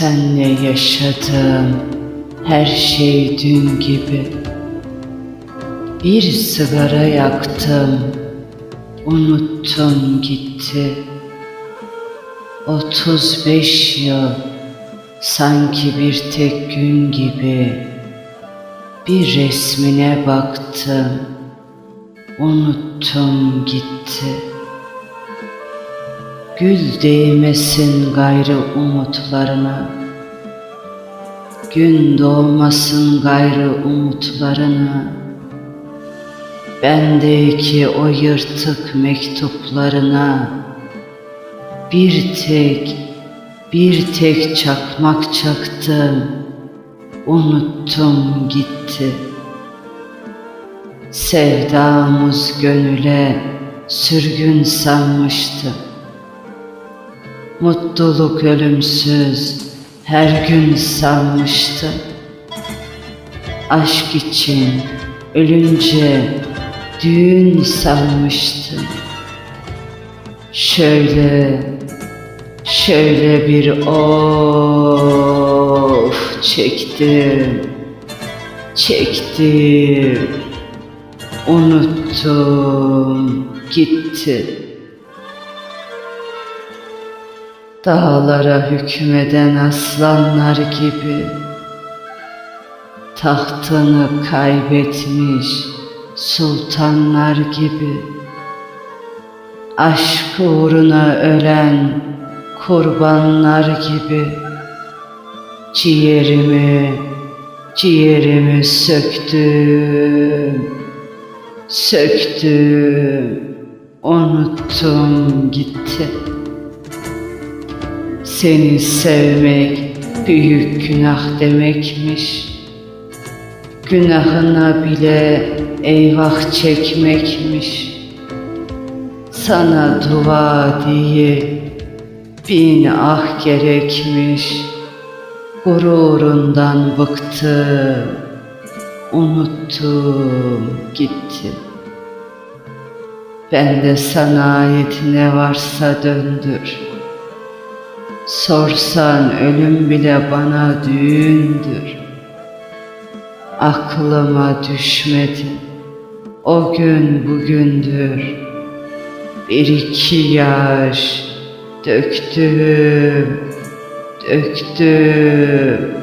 Senle yaşadım her şey dün gibi. Bir sigara yaktım Unuttum gitti. 35 yıl sanki bir tek gün gibi. Bir resmine baktım Unuttum gitti Gül değmesin gayrı umutlarına. Gün doğmasın gayrı umutlarına. Bendeki o yırtık mektuplarına. Bir tek, bir tek çakmak çaktım. Unuttum gitti. Sevdamız gönüle sürgün sanmıştım Mutluluk ölümsüz her gün sanmıştım Aşk için ölünce düğün sanmıştım Şöyle, şöyle bir of çektim Çektim. Unuttum gitti Dağlara hükmeden aslanlar gibi Tahtını kaybetmiş sultanlar gibi Aşk uğruna ölen kurbanlar gibi Ciğerimi, ciğerimi söktüm Söktüm, unuttum gitti seni sevmek büyük günah demekmiş. Günahına bile eyvah çekmekmiş. Sana dua diye bin ah gerekmiş. Gururundan bıktım, unuttum gitti. Ben de sana ait ne varsa döndür.'' Sorsan ölüm bile bana düğündür. Aklıma düşmedi. O gün bugündür. Bir iki yaş döktüm, döktüm.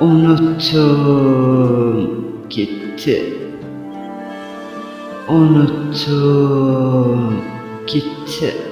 Unuttum gitti. Unuttum gitti.